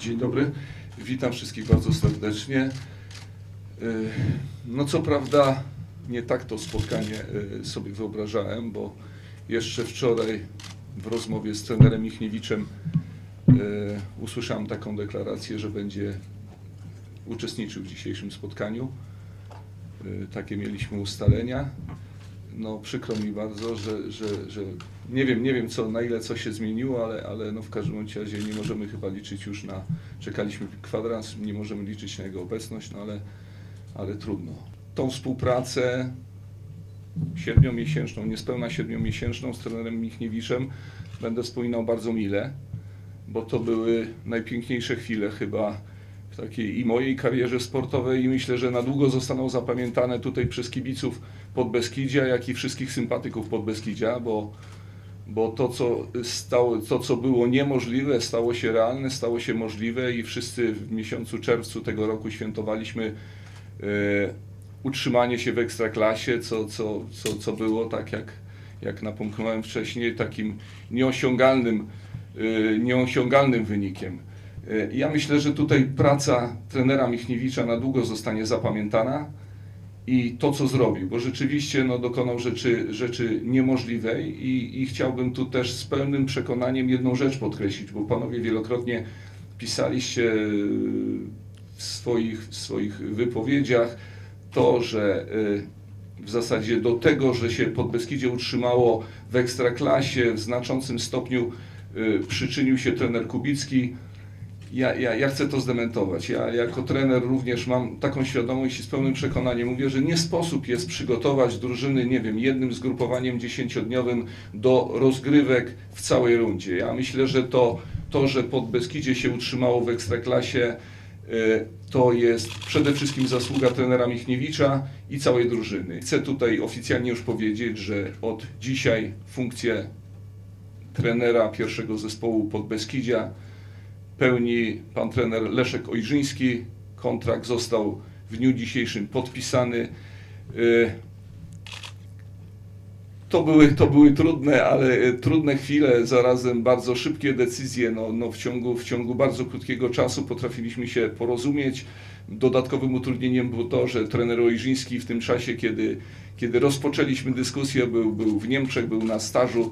Dzień dobry, witam wszystkich bardzo serdecznie. Y, No co prawda nie tak to spotkanie y, sobie wyobrażałem, bo jeszcze wczoraj w rozmowie z trenerem Michniewiczem y, usłyszałem taką deklarację, że będzie uczestniczył w dzisiejszym spotkaniu. Takie mieliśmy ustalenia. No przykro mi bardzo, że, że, że nie wiem, nie wiem co, na ile co się zmieniło, ale, ale no w każdym razie nie możemy chyba liczyć już na, czekaliśmy kwadrans, nie możemy liczyć na jego obecność, no ale, ale trudno. Tą współpracę siedmiomiesięczną, niespełna siedmiomiesięczną z trenerem Michniewiczem będę wspominał bardzo mile, bo to były najpiękniejsze chwile chyba takiej i mojej karierze sportowej i myślę, że na długo zostaną zapamiętane tutaj przez kibiców Podbeskidzia, jak i wszystkich sympatyków Podbeskidzia, bo, bo to, co stało, to, co było niemożliwe, stało się realne, stało się możliwe i wszyscy w miesiącu czerwcu tego roku świętowaliśmy e, utrzymanie się w ekstraklasie, co, co, co, co było, tak jak, jak napomknąłem wcześniej, takim nieosiągalnym, e, nieosiągalnym wynikiem. E, Ja myślę, że tutaj praca trenera Michniewicza na długo zostanie zapamiętana i to, co zrobił, bo rzeczywiście no, dokonał rzeczy, rzeczy niemożliwej i, i chciałbym tu też z pełnym przekonaniem jedną rzecz podkreślić, bo panowie wielokrotnie pisaliście w swoich, w swoich wypowiedziach to, że y, w zasadzie do tego, że się Podbeskidzie utrzymało w ekstraklasie w znaczącym stopniu przyczynił się trener Kubicki. Ja, ja, ja chcę to zdementować. Ja jako trener również mam taką świadomość i z pełnym przekonaniem mówię, że nie sposób jest przygotować drużyny, nie wiem, jednym zgrupowaniem dziesięciodniowym do rozgrywek w całej rundzie. Ja myślę, że to, to że Podbeskidzie się utrzymało w ekstraklasie, y, to jest przede wszystkim zasługa trenera Michniewicza i całej drużyny. Chcę tutaj oficjalnie już powiedzieć, że od dzisiaj funkcję trenera pierwszego zespołu Podbeskidzia pełni pan trener Leszek Ojrzyński. Kontrakt został w dniu dzisiejszym podpisany. Y, To były, to były trudne, ale y, trudne chwile, zarazem bardzo szybkie decyzje. No, no w, ciągu, w ciągu bardzo krótkiego czasu potrafiliśmy się porozumieć. Dodatkowym utrudnieniem było to, że trener Ojrzyński w tym czasie, kiedy, kiedy rozpoczęliśmy dyskusję, był, był w Niemczech, był na stażu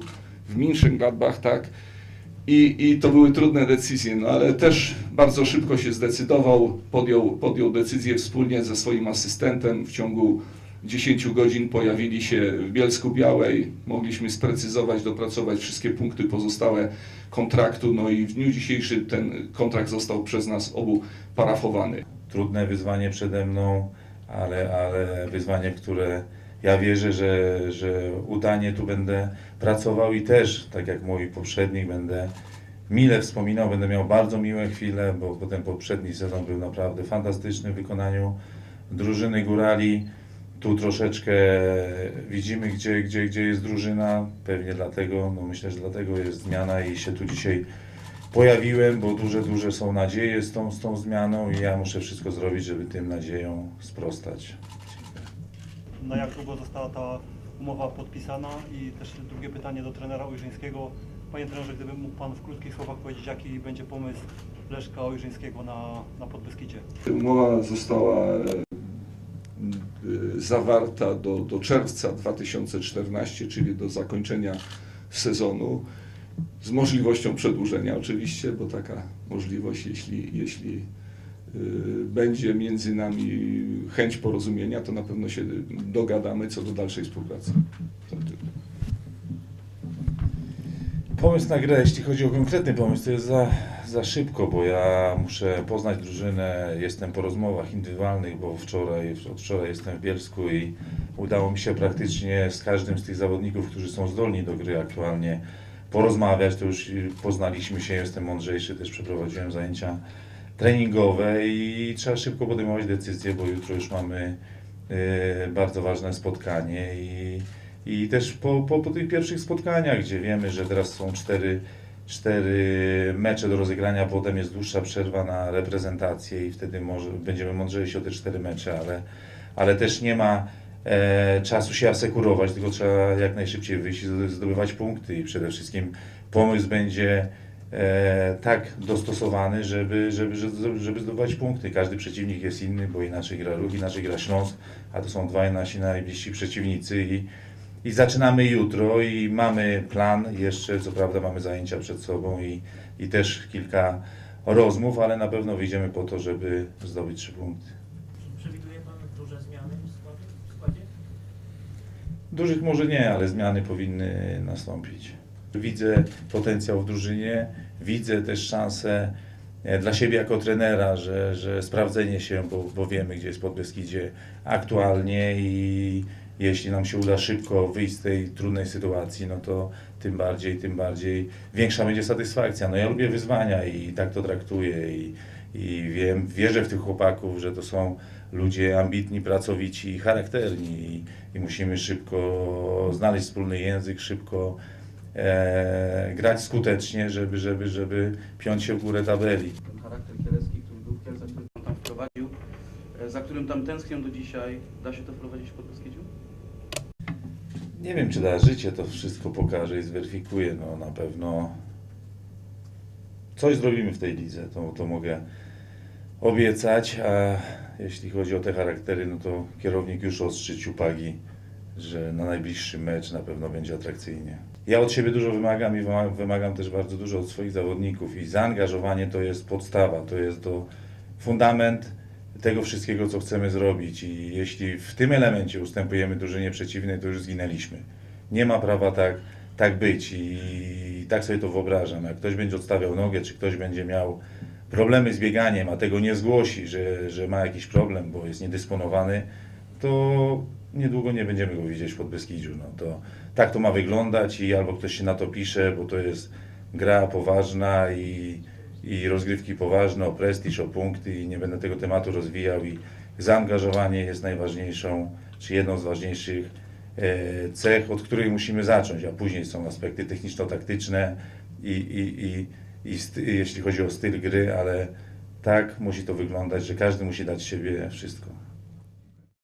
w Mönchengladbach, tak? I, I to były trudne decyzje, no ale też bardzo szybko się zdecydował, podjął, podjął decyzję wspólnie ze swoim asystentem. W ciągu 10 godzin pojawili się w Bielsku Białej, mogliśmy sprecyzować, dopracować wszystkie punkty pozostałe kontraktu, no i w dniu dzisiejszym ten kontrakt został przez nas obu parafowany. trudne wyzwanie przede mną, ale, ale wyzwanie, które ja wierzę, że, że udanie tu będę pracował i też, tak jak mój poprzednik, będę mile wspominał, będę miał bardzo miłe chwile, bo, ten poprzedni sezon był naprawdę fantastyczny w wykonaniu drużyny Górali. Tu troszeczkę widzimy, gdzie, gdzie, gdzie jest drużyna, pewnie dlatego, no myślę, że dlatego jest zmiana i się tu dzisiaj pojawiłem, bo duże, duże są nadzieje z tą, z tą zmianą i ja muszę wszystko zrobić, żeby tym nadziejom sprostać. Na jak długo została ta umowa podpisana? I też drugie pytanie do trenera Ojrzyńskiego. Panie trenerze, gdyby mógł Pan w krótkich słowach powiedzieć, jaki będzie pomysł Leszka Ojrzyńskiego na, na Podbeskidzie? Umowa została e, y, zawarta do, do czerwca 2014, czyli do zakończenia sezonu, z możliwością przedłużenia oczywiście, bo taka możliwość, jeśli, jeśli będzie między nami chęć porozumienia, to na pewno się dogadamy co do dalszej współpracy. Pomysł na grę, jeśli chodzi o konkretny pomysł, to jest za, za szybko, bo ja muszę poznać drużynę, jestem po rozmowach indywidualnych, bo wczoraj, od wczoraj jestem w Bielsku i udało mi się praktycznie z każdym z tych zawodników, którzy są zdolni do gry aktualnie, porozmawiać, to już poznaliśmy się, jestem mądrzejszy, też przeprowadziłem zajęcia treningowe i trzeba szybko podejmować decyzje, bo jutro już mamy e, bardzo ważne spotkanie i, i też po, po, po tych pierwszych spotkaniach, gdzie wiemy, że teraz są cztery, cztery mecze do rozegrania, potem jest dłuższa przerwa na reprezentację i wtedy może będziemy mądrzejsi o te cztery mecze, ale, ale też nie ma e, czasu się asekurować, tylko trzeba jak najszybciej wyjść i zdobywać punkty. I przede wszystkim pomysł będzie e, tak dostosowany, żeby, żeby, żeby, żeby zdobywać punkty. Każdy przeciwnik jest inny, bo inaczej gra Ruch, inaczej gra Śląsk, a to są dwaj nasi najbliżsi przeciwnicy i, i zaczynamy jutro i mamy plan, jeszcze co prawda mamy zajęcia przed sobą i, i też kilka rozmów, ale na pewno wyjdziemy po to, żeby zdobyć trzy punkty. Przewiduje Pan duże zmiany w składzie? W składzie? Dużych może nie, ale zmiany powinny nastąpić. Widzę potencjał w drużynie, widzę też szansę e, dla siebie jako trenera, że, że sprawdzenie się, bo, bo wiemy, gdzie jest Podbeskidzie aktualnie i jeśli nam się uda szybko wyjść z tej trudnej sytuacji, no to tym bardziej, tym bardziej większa będzie satysfakcja. No ja lubię wyzwania i tak to traktuję i, i wiem, wierzę w tych chłopaków, że to są ludzie ambitni, pracowici i charakterni i, i musimy szybko znaleźć wspólny język, szybko e, grać skutecznie, żeby, żeby, żeby piąć się w górę tabeli. ten charakter kielecki, który był w Kielcach, który pan tam wprowadził, e, za którym tam tęsknią do dzisiaj, da się to wprowadzić w Podbeskidziu? Nie wiem, czy da życie to wszystko pokaże i zweryfikuje. No na pewno coś zrobimy w tej lidze, to, to mogę obiecać, a jeśli chodzi o te charaktery, no to kierownik już ostrzy ciupagi, że na najbliższy mecz na pewno będzie atrakcyjnie. Ja od siebie dużo wymagam i wymagam, też bardzo dużo od swoich zawodników i zaangażowanie to jest podstawa, to jest to fundament tego wszystkiego, co chcemy zrobić i jeśli w tym elemencie ustępujemy drużynie przeciwnej, to już zginęliśmy. Nie ma prawa tak, tak być i tak sobie to wyobrażam. Jak ktoś będzie odstawiał nogę, czy ktoś będzie miał problemy z bieganiem, a tego nie zgłosi, że, że ma jakiś problem, bo jest niedysponowany, to niedługo nie będziemy go widzieć w Podbeskidziu. No to tak to ma wyglądać i albo ktoś się na to pisze, bo to jest gra poważna i, i rozgrywki poważne o prestiż, o punkty i nie będę tego tematu rozwijał i zaangażowanie jest najważniejszą, czy jedną z ważniejszych e, cech, od której musimy zacząć, a później są aspekty techniczno-taktyczne i, i, i, i jeśli chodzi o styl gry, ale tak musi to wyglądać, że każdy musi dać siebie wszystko.